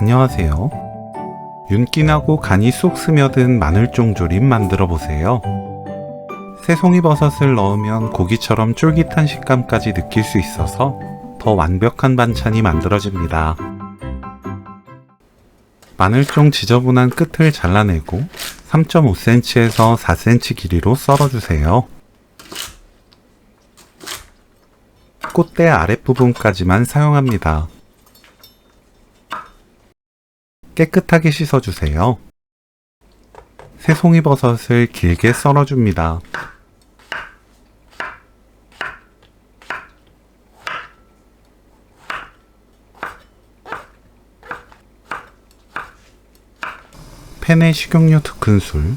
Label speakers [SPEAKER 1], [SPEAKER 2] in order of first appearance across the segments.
[SPEAKER 1] 안녕하세요. 윤기나고 간이 쏙 스며든 마늘종 조림 만들어 보세요. 새송이 버섯을 넣으면 고기처럼 쫄깃한 식감까지 느낄 수 있어서 더 완벽한 반찬이 만들어집니다. 마늘종 지저분한 끝을 잘라내고 3.5cm에서 4cm 길이로 썰어주세요. 꽃대 아랫부분까지만 사용합니다. 깨끗하게 씻어주세요. 새송이 버섯을 길게 썰어줍니다. 팬에 식용유 2큰술,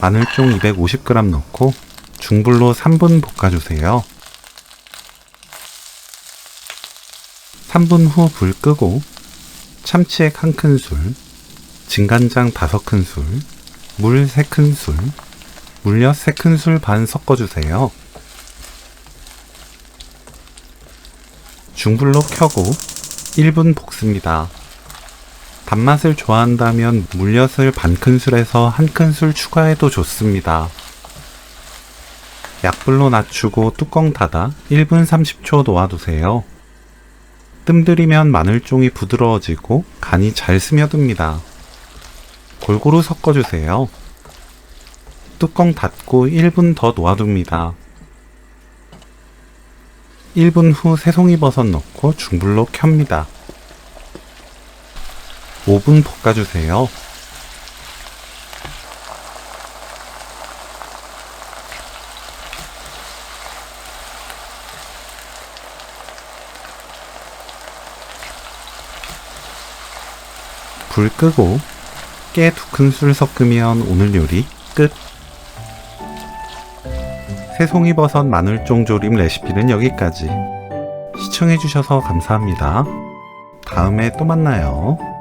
[SPEAKER 1] 마늘종 250g 넣고 중불로 3분 볶아주세요. 3분 후 불 끄고 참치액 1큰술, 진간장 5큰술, 물 3큰술, 물엿 3큰술 반 섞어주세요. 중불로 켜고 1분 볶습니다. 단맛을 좋아한다면 물엿을 반 큰술에서 한 큰술 추가해도 좋습니다. 약불로 낮추고 뚜껑 닫아 1분 30초 놓아두세요. 뜸들이면 마늘종이 부드러워지고 간이 잘 스며듭니다. 골고루 섞어주세요. 뚜껑 닫고 1분 더 놓아둡니다. 1분 후 새송이 버섯 넣고 중불로 켭니다. 5분 볶아주세요. 불 끄고 깨 두 큰술 섞으면 오늘 요리 끝. 새송이버섯 마늘종 조림 레시피는 여기까지. 시청해주셔서 감사합니다. 다음에 또 만나요.